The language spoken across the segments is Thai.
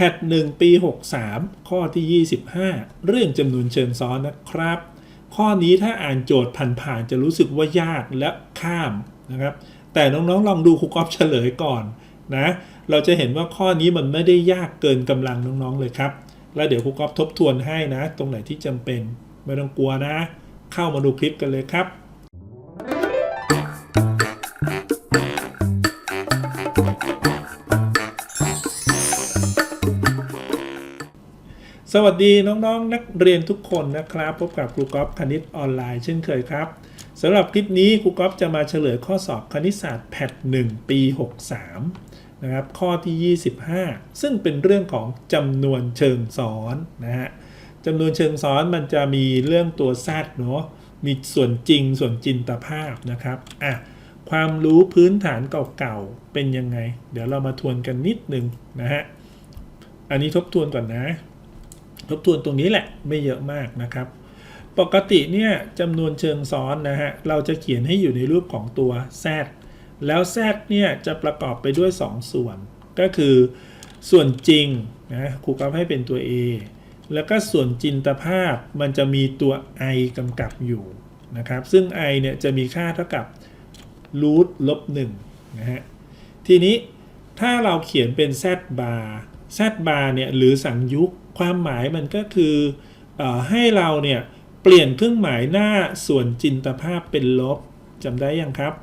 พท1ปี 63 ข้อที่ 25 เรื่องจำนวนเชิงซ้อนนะครับ ข้อนี้ถ้าอ่านโจทย์ผ่านๆจะรู้สึกว่ายากและข้ามนะครับ แต่น้องๆลองดูครูกอฟเฉลยก่อนนะ เราจะเห็นว่าข้อนี้มันไม่ได้ยากเกินกำลังน้องๆเลยครับ แล้วเดี๋ยวครูกอฟทบทวนให้นะ ตรงไหนที่จำเป็น ไม่ต้องกลัวนะ เข้ามาดูคลิปกันเลยครับ สวัสดีน้องๆนนักเรียนทุกคนนะครับ พบกับครูกอฟคณิตออนไลน์เช่นเคยครับสำหรับคลิปนี้ครูกอฟจะมาเฉลยข้อสอบคณิตศาสตร์แพท1ปี 63 นะครับ ข้อที่ 25 ซึ่งเป็นเรื่องของจำนวนเชิงซ้อนนะฮะจำนวนเชิงซ้อนมันจะมีเรื่องตัวแซดเนาะมีส่วนจริงส่วนจินตภาพนะครับอะความรู้พื้นฐานเก่าๆเป็นยังไง เดี๋ยวเรามาทวนกันนิดนึงนะฮะอันนี้ทบทวนก่อนนะ ทบทวนตรงนี้แหละไม่เยอะมากนะครับ ปกติเนี่ยจำนวนเชิงซ้อนนะฮะเราจะเขียนให้อยู่ในรูปของตัว z แล้ว z เนี่ยจะประกอบไปด้วย 2 ส่วน ก็คือส่วนจริงนะครูกราฟให้เป็นตัว a แล้วก็ส่วนจินตภาพมันจะมีตัว i กำกับอยู่นะครับ ซึ่ง i เนี่ยจะมีค่าเท่ากับรูทลบ1นะฮะทีนี้ถ้าเราเขียนเป็น z bar z bar เนี่ยหรือสังยุก ความหมายมันก็คืออให้เราเนี่ยเปลี่ยนเครื่องหมายหน้าส่วนจินตภาพเป็นลบจำได้ยังครับ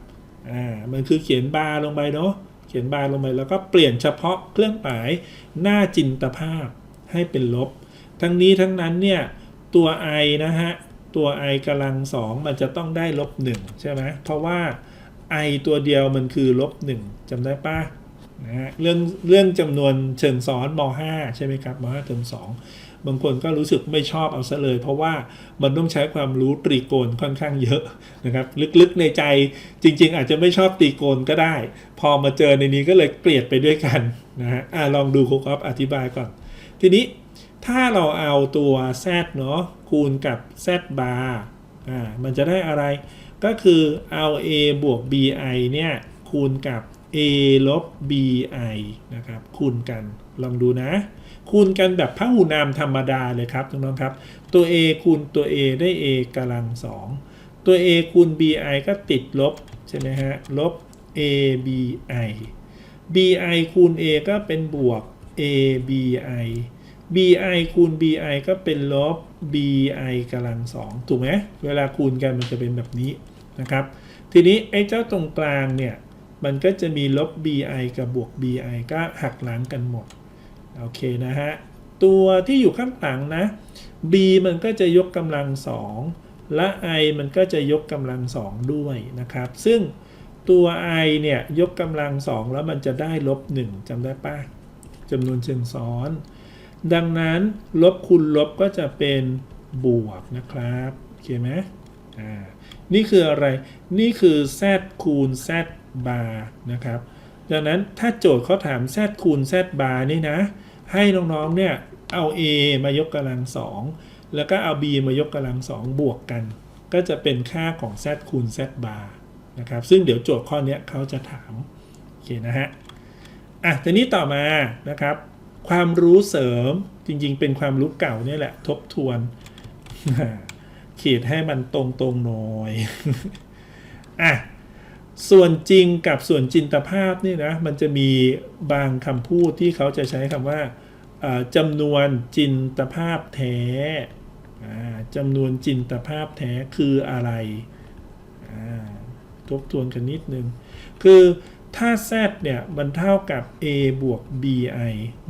อ่ามันคือเขียนบาร์ลงไปเนาะเขียนบาร์ลงไปแล้วก็เปลี่ยนเฉพาะเครื่องหมายหน้าจินตภาพให้เป็นลบ ทั้งนี้ทั้งนั้นเนี่ยตัว i นะฮะตัว i กำลังสองมันจะต้องได้ลบ1ใช่ไหมเพราะว่า i ตัวเดียวมันคือลบ1จำได้ปะ นะฮะเรื่องเรื่องจำนวนเชิงซ้อนม .5 ใช่ไหมครับม .5 เทอม2 บางคนก็รู้สึกไม่ชอบเอาซะเลย เพราะว่ามันต้องใช้ความรู้ตรีโกณค่อนข้างเยอะนะครับ ลึกๆในใจจริง ๆ อาจจะไม่ชอบตรีโกณก็ได้ พอมาเจอในนี้ก็เลยเกลียดไปด้วยกันนะฮะอะลองดูครูกอฟอธิบายก่อน ทีนี้ถ้าเราเอาตัว z เนาะคูณกับ z bar อ่ามันจะได้อะไรก็คือเอา a บวก bi เนี่ยคูณกับ a ลบ bi นะครับคูณกันลองดูนะ คูณกันแบบพหูนามธรรมดาเลยครับน้องๆครับ ตัว a คูณตัว a ได้ a กำลังสองตัว a คูณ bi ก็ติดลบใช่ไหมฮะลบ a bi bi คูณ a ก็เป็นบวก a bi bi คูณ bi ก็เป็นลบ bi กำลังสองถูกไหมเวลาคูณกันมันจะเป็นแบบนี้นะครับ ทีนี้ไอ้เจ้าตรงกลางเนี่ย มันก็จะมีลบ bi กับบวก bi ก็หักล้างกันหมด โอเคนะฮะ ตัวที่อยู่ข้างหลังนะ b มันก็จะยกกำลังสองและ i มันก็จะยกกำลังสองด้วยนะครับ ซึ่งตัว i เนี่ยยกกำลังสองแล้วมันจะได้ลบ1จำได้ปะจำนวนเชิงซ้อน ดังนั้นลบคูณลบก็จะเป็นบวกนะครับโอเคไหมอ่านี่คืออะไร นี่คือ z คูณ z bar นะครับดังนั้นถ้าโจทย์เขาถาม z คูณ z bar นี่นะ ให้น้องๆเนี่ยเอา a มายกกำลังสองแล้วก็เอา b มายกกำลังสองบวกกัน ก็จะเป็นค่าของ z คูณ z bar นะครับซึ่งเดี๋ยวโจทย์ข้อนี้เขาจะถามโอเคนะฮะอะทีนี้ต่อมานะครับ ความรู้เสริมจริงๆ เป็นความรู้เก่าเนี่ยแหละทบทวนขีดให้มันตรงๆหน่อยอะ ส่วนจริงกับส่วนจินตภาพนี่นะมันจะมีบางคำพูดที่เขาจะใช้คำว่าจำนวนจินตภาพแท้จำนวนจินตภาพแท้คืออะไรทบทวนกันนิดนึง คือถ้า z เนี่ยมันเท่ากับ a บวก bi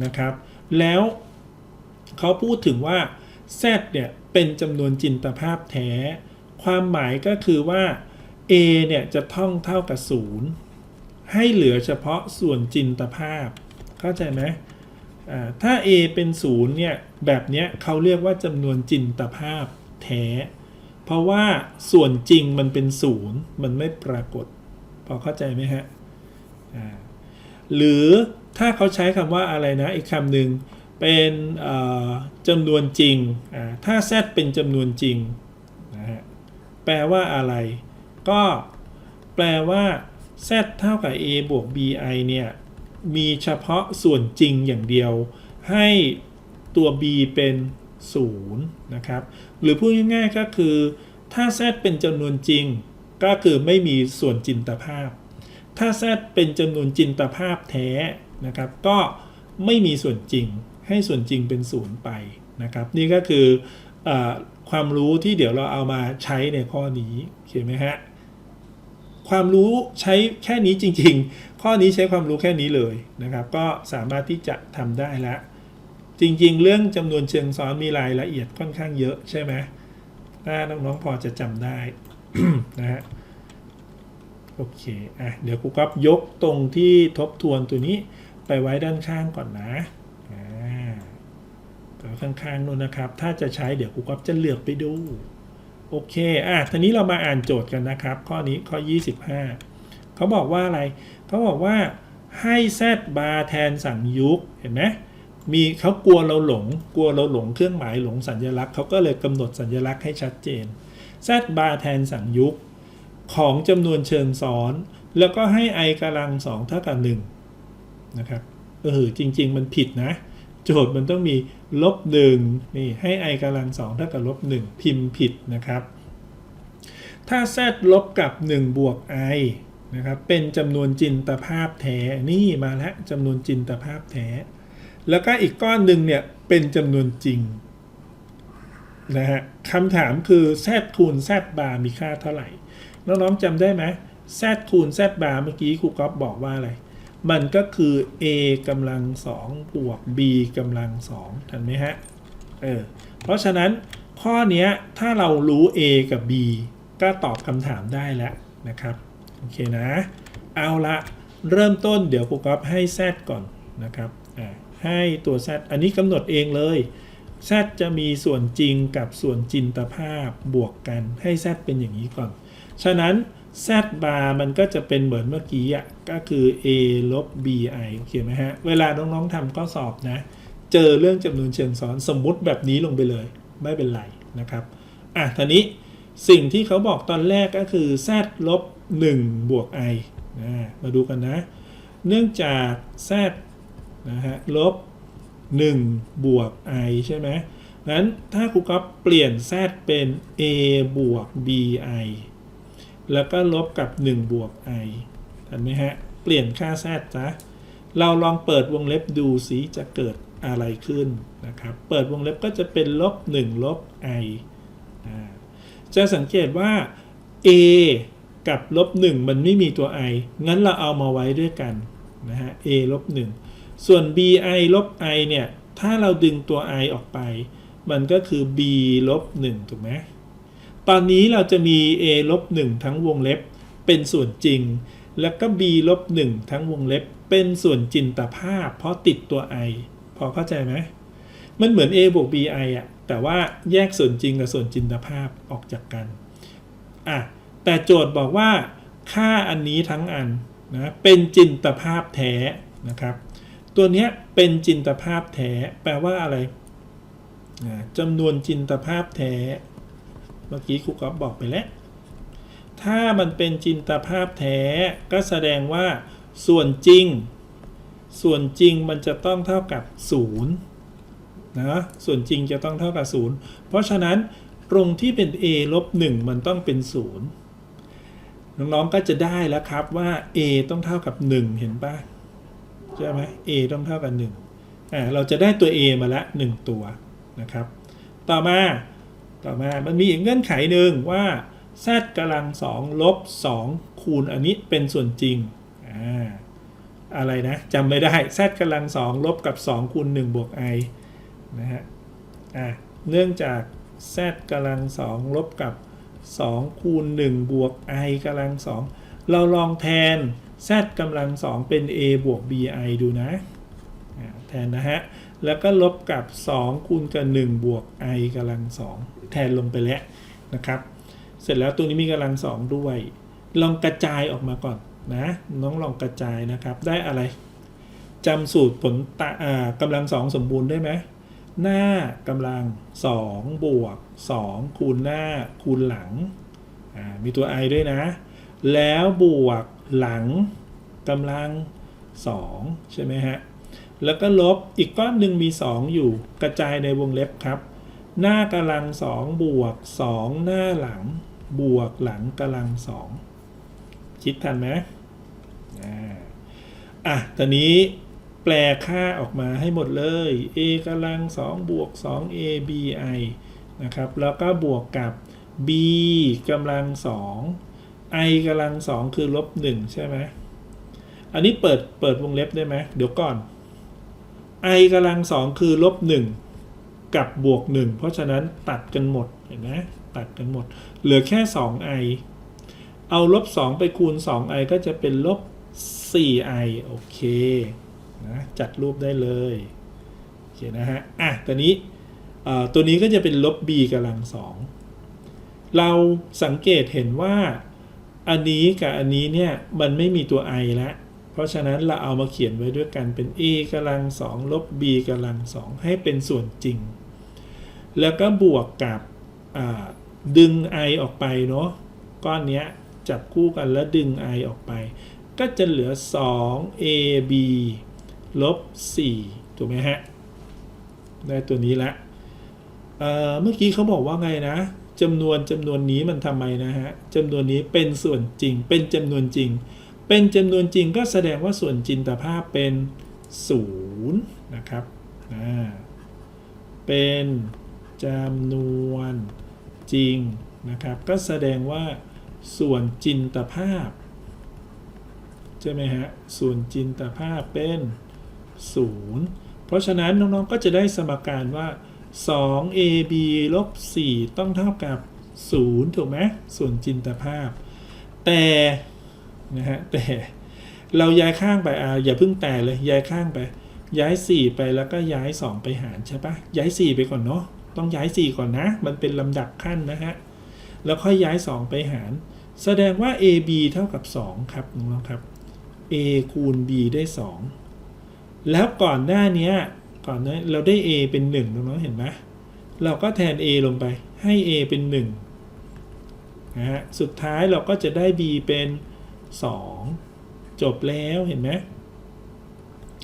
นะครับ แล้วเขาพูดถึงว่า z เนี่ยเป็นจำนวนจินตภาพแท้ ความหมายก็คือว่า a เนี่ยจะท่องเท่ากับ 0 ให้เหลือเฉพาะส่วนจินตภาพ เข้าใจไหมถ้า a เป็น 0 เนี่ย แบบเนี้ยเขาเรียกว่าจำนวนจินตภาพแท้ เพราะว่าส่วนจริงมันเป็น 0 มันไม่ปรากฏ พอเข้าใจไหมฮะหรือถ้าเขาใช้คำว่าอะไรนะอีกคำหนึ่งเป็นจำนวนจริง ถ้า z เป็นจำนวนจริงนะฮะแปลว่าอะไร ก็แปลว่า z เท่ากับ a บวก bi เนี่ย มีเฉพาะส่วนจริงอย่างเดียว ให้ตัว b เป็น 0 นะครับ หรือพูดง่ายๆก็คือ ถ้า z เป็นจำนวนจริง ก็คือไม่มีส่วนจินตภาพ ถ้า z เป็นจำนวนจินตภาพแท้นะครับ ก็ไม่มีส่วนจริง ให้ส่วนจริงเป็นศูนย์ไปนะครับ นี่ก็คือออความรู้ที่เดี๋ยวเราเอามาใช้ในข้อนี้โอเคไหมฮะ ความรู้ใช้แค่นี้จริง ๆ ข้อนี้ใช้ความรู้แค่นี้เลยนะครับ ก็สามารถที่จะทำได้แล้วจริงๆ เรื่องจำนวนเชิงซ้อนมีรายละเอียดค่อนข้างเยอะใช่ไหมถ้าน้องๆพอจะจำได้นะฮะโอเคอะเดี๋ยวครูก๊อฟยกตรงที่ทบทวนตัวนี้ไปไว้ด้านข้างก่อนนะอ่าตัวข้างๆนู่นนะครับ ถ้าจะใช้เดี๋ยวครูก๊อฟจะเลือกไปดู โอเค อะทีนี้เรามาอ่านโจทย์กันนะครับ ข้อนี้ข้อ 25 เขาบอกว่าอะไร เขาบอกว่าให้ z บาร์แทนสั่งยุกเห็นไหมมีเขากลัวเราหลง กลัวเราหลงเครื่องหมายหลงสัญลักษณ์เขาก็เลยกำหนดสัญลักษณ์ให้ชัดเจน z บาร์แทนสั่งยุกของจำนวนเชิงซ้อน แล้วก็ให้ i กำลังสองเท่ากับ1นะครับ เออจริง ๆ มันผิดนะ โจทย์มันต้องมีลบหนึ่งนี่ให้ i กำลังสองเท่ากับลบหนึ่งพิมพ์ผิดนะครับ ถ้า z ลบกับ 1 บวก i นะครับเป็นจำนวนจินตภาพแท้นี่มาแล้วจำนวนจินตภาพแท้ แล้วก็อีกก้อนหนึ่งเนี่ยเป็นจำนวนจริงนะฮะคำถามคือ z คูณ z บาร์มีค่าเท่าไหร่ น้องๆจำได้ไหม z คูณ z บาร์เมื่อกี้ครูก๊อฟบอกว่าอะไร มันก็คือ a กำลังสองบวก b กำลังสองทันไหมฮะ เออ เพราะฉะนั้นข้อนี้ถ้าเรารู้ a กับ b ก็ตอบคำถามได้แล้วนะครับ โอเคนะ เอาละเริ่มต้นเดี๋ยวครูก๊อฟให้ z ก่อนนะครับ อ่า ให้ตัว z อันนี้กำหนดเองเลย z จะมีส่วนจริงกับส่วนจินตภาพบวกกันให้ z เป็นอย่างนี้ก่อน ฉะนั้น z bar มันก็จะเป็นเหมือนเมื่อกี้อะก็คือ a ลบ bi โอเคไหมฮะ เวลาน้องๆทำข้อสอบนะ เจอเรื่องจำนวนเชิงซ้อนสมมุติแบบนี้ลงไปเลย ไม่เป็นไรนะครับ อะทีนี้สิ่งที่เขาบอกตอนแรกก็คือ z ลบ1บวก i นะมาดูกันนะ เนื่องจาก z นะฮะลบ1บวก i ใช่ไหมงั้นถ้าครูก๊อฟเปลี่ยน z เป็น a บวก bi แล้วก็ลบกับ 1 บวก i เห็นไหมฮะ เปลี่ยนค่า z จ้ะเราลองเปิดวงเล็บดูสิจะเกิดอะไรขึ้นนะครับ เปิดวงเล็บก็จะเป็นลบ 1 ลบ i อ่าจะสังเกตว่า a กับลบ 1 มันไม่มีตัว i งั้นเราเอามาไว้ด้วยกันนะฮะ a ลบ 1 ส่วน bi ลบ i เนี่ย ถ้าเราดึงตัว i ออกไป มันก็คือ b ลบ 1 ถูกไหม ตอนนี้เราจะมี a ลบ1ทั้งวงเล็บ เป็นส่วนจริง แล้วก็ b ลบ1ทั้งวงเล็บ เป็นส่วนจินตภาพ เพราะติดตัว i พอเข้าใจไหมมันเหมือน a บวก bi อะแต่ว่าแยกส่วนจริงกับส่วนจินตภาพออกจากกันอะแต่โจทย์บอกว่าค่าอันนี้ทั้งอันนะเป็นจินตภาพแท้นะครับ ตัวนี้เป็นจินตภาพแท้แปลว่าอะไรจำนวนจินตภาพแท้ เมื่อกี้ครูก๊อฟบอกไปแล้ว ถ้ามันเป็นจินตภาพแท้ก็แสดงว่าส่วนจริง ส่วนจริงมันจะต้องเท่ากับ0นะส่วนจริงจะต้องเท่ากับ 0 เพราะฉะนั้นตรงที่เป็น a ลบ1มันต้องเป็น 0 น้องๆก็จะได้แล้วครับว่า a ต้องเท่ากับ 1 เห็นปะใช่ไหม a ต้องเท่ากับ1อ่าเราจะได้ตัว a มาละ 1 ตัวนะครับ ต่อมา ต่อมามันมีอีกเงื่อนไขหนึ่งว่า z กำลัง2ลบ2คูณอันนี้เป็นส่วนจริงอ่าอะไรนะจำไม่ได้ z กำลัง2ลบกับ 2 คูณ1บวก i นะฮะอ่าเนื่องจาก z กำลัง2ลบกับ 2 คูณ1บวก i กำลัง2เราลองแทน z กำลัง2เป็น a บวก bi ดูนะแทนนะฮะ แล้วก็ลบกับ 2 คูณกับ 1 บวก i กำลัง2 แทนลงไปแล้วนะครับ เสร็จแล้วตัวนี้มีกำลัง2ด้วย ลองกระจายออกมาก่อนนะน้องลองกระจายนะครับ ได้อะไรจำสูตรผลต่ากำลัง2สมบูรณ์ได้ไหมหน้ากำลัง2บวก2คูณหน้าคูณหลัง มีตัว i ด้วยนะ แล้วบวกหลังกำลัง 2 ใช่ไหมฮะ แล้วก็ลบอีกก้อนหนึ่งมี 2 อยู่กระจายในวงเล็บครับ หน้ากำลังสองบวก2หน้าหลัง บวกหลังกำลังสองคิดทันไหมอ่าอะตอนนี้แปลค่าออกมาให้หมดเลย a กำลัง2บวก2 a b i นะครับ แล้วก็บวกกับ b กำลัง2 i กำลัง2คือลบ1ใช่ไหมอันนี้เปิดเปิดวงเล็บได้ไหมเดี๋ยวก่อน i กำลัง2คือลบ1 กับบวก 1 เพราะฉะนั้นตัดกันหมดเห็นไหมตัดกันหมด เหลือแค่ 2i เอาลบ 2 ไปคูณ 2i ก็จะเป็นลบ 4i โอเคนะจัดรูปได้เลยโอเคนะฮะอะตอนนี้ตัวนี้ก็จะเป็นลบ b กำลัง 2 เราสังเกตเห็นว่าอันนี้กับอันนี้เนี่ยมันไม่มีตัว i แล้วเพราะฉะนั้นเราเอามาเขียนไว้ด้วยกันเป็น a กำลัง2ลบ b กำลัง2ให้เป็นส่วนจริง แล้วก็บวกกับดึง i ออกไปเนาะก้อนเนี้ยจับคู่กันแล้วดึง i ออกไป ก็จะเหลือ 2 ab ลบ 4 ถูกไหมฮะ ได้ตัวนี้ละเเมื่อกี้เขาบอกว่าไงนะจำนวนจำนวนนี้มันทำไมนะฮะจำนวนนี้เป็นส่วนจริง เป็นจำนวนจริง เป็นจำนวนจริงก็แสดงว่าส่วนจินตภาพเป็น 0 นะครับ เป็น จำนวนจริงนะครับ ก็แสดงว่าส่วนจินตภาพ ใช่ไหมฮะ ส่วนจินตภาพเป็น 0 เพราะฉะนั้นน้องๆก็จะได้สมการว่า 2ab ลบ 4 ต้องเท่ากับ 0 ถูกไหมส่วนจินตภาพ แต่นะฮะแต่เราย้ายข้างไปอ่าอย่าเพิ่งแต่เลยย้ายข้างไป ย้าย 4 ไปแล้วก็ย้าย 2 ไปหารใช่ปะย้าย 4 ไปก่อนเนาะ ต้องย้าย 4 ก่อนนะ มันเป็นลำดับขั้นนะฮะ แล้วค่อยย้าย 2 ไปหาร แสดงว่า ab เท่ากับ 2 ครับน้องๆครับ a คูณ b ได้ 2 แล้วก่อนหน้านี้ก่อนหน้าเราได้ a เป็น 1น้องๆเห็นไหมเราก็แทน a ลงไปให้ a เป็น1นะฮะ สุดท้ายเราก็จะได้ b เป็น 2 จบแล้วเห็นไหม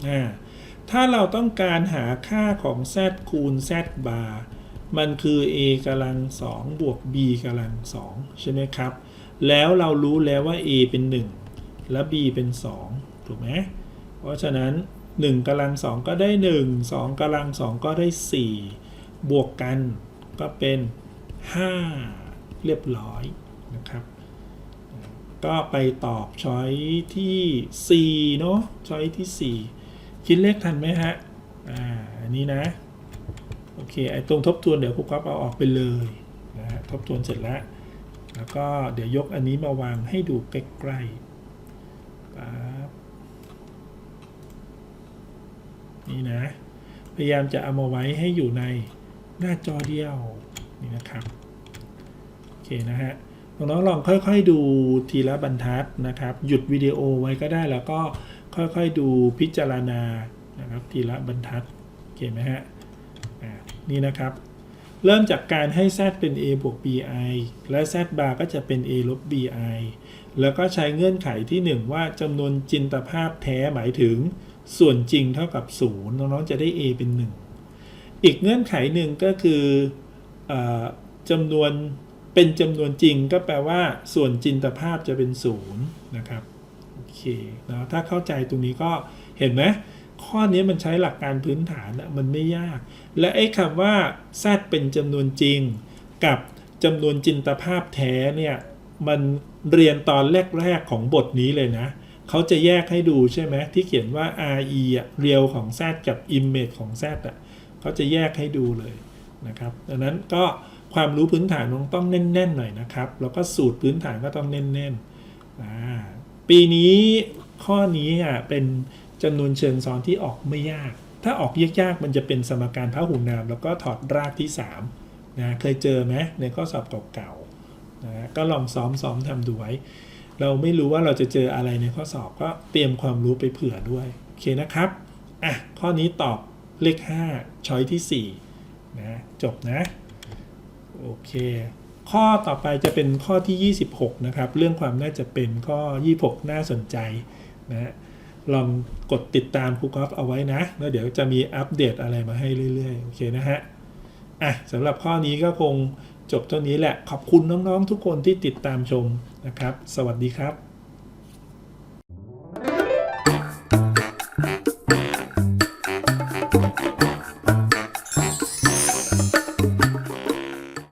อ่าถ้าเราต้องการหาค่าของ z คูณ z bar มันคือ a กำลัง2บวก b กำลัง2ใช่ไหมครับ แล้วเรารู้แล้วว่า a เป็น 1 และ b เป็น 2 ถูกไหมเพราะฉะนั้น 1กำลัง2ก็ได้ 1 2กำลัง2ก็ได้ 4 บวกกันก็เป็น 5 เรียบร้อยนะครับ ก็ไปตอบช้อยที่4เนาะช้อยที่ 4 คิดเลขทันไหมฮะ อ่า อันนี้นะ โอเคไอ้ตรงทบทวนเดี๋ยวครูก๊อฟเอาออกไปเลยนะฮะทบทวนเสร็จแล้ว แล้วก็เดี๋ยวยกอันนี้มาวางให้ดูใกล้ๆปั๊บนี่นะ พยายามจะเอามาไว้ให้อยู่ในหน้าจอเดียวนี่นะครับโอเคนะฮะน้องๆลองค่อยๆดูทีละบรรทัดนะครับ หยุดวิดีโอไว้ก็ได้แล้วก็ค่อยๆดูพิจารณานะครับทีละบรรทัดโอเคไหมฮะ นี่นะครับ เริ่มจากการให้ z เป็น a บวก bi และ z bar ก็จะเป็น a ลบ bi แล้วก็ใช้เงื่อนไขที่ 1 ว่าจำนวนจินตภาพแท้หมายถึงส่วนจริงเท่ากับ 0 น้องๆจะได้ a เป็น 1 อีกเงื่อนไขหนึ่งก็คืออจำนวนเป็นจำนวนจริงก็แปลว่า ส่วนจินตภาพจะเป็น 0 นะครับ โอเคนะถ้าเข้าใจตรงนี้ก็เห็นไหม ข้อนี้มันใช้หลักการพื้นฐานอะมันไม่ยาก และไอ้คำว่า z เป็นจำนวนจริง กับจำนวนจินตภาพแท้เนี่ยมันเรียนตอนแรก ๆ ของบทนี้เลยนะ เขาจะแยกให้ดูใช่ไหมที่เขียนว่า re อะเรียวของ z กับ image ของ z อะเขาจะแยกให้ดูเลยนะครับดังนั้นก็ความรู้พื้นฐานต้องแน่นๆหน่อยนะครับ แล้วก็สูตรพื้นฐานก็ต้องแน่นๆปีนี้ข้อนี้อะเป็น จำนวนเชิงซ้อนที่ออกไม่ยาก ถ้าออกยากๆมันจะเป็นสมการพหุนาม แล้วก็ถอดรากที่3นะเคยเจอไหมในข้อสอบเก่าๆนะก็ลองซ้อมๆทำดูไว้ เราไม่รู้ว่าเราจะเจออะไรในข้อสอบก็เตรียมความรู้ไปเผื่อด้วยโอเคนะครับอะข้อนี้ตอบเลข5ช้อยที่4นะจบนะโอเคข้อต่อไปจะเป็นข้อที่ 26 นะครับ เรื่องความน่าจะเป็นข้อ 26 น่าสนใจนะ ลองกดติดตามครูกอฟเอาไว้นะ แล้วเดี๋ยวจะมีอัปเดตอะไรมาให้เรื่อยๆ โอเคนะฮะ อะสำหรับข้อนี้ก็คงจบเท่านี้แหละ ขอบคุณน้องๆทุกคนที่ติดตามชมนะครับ สวัสดีครับ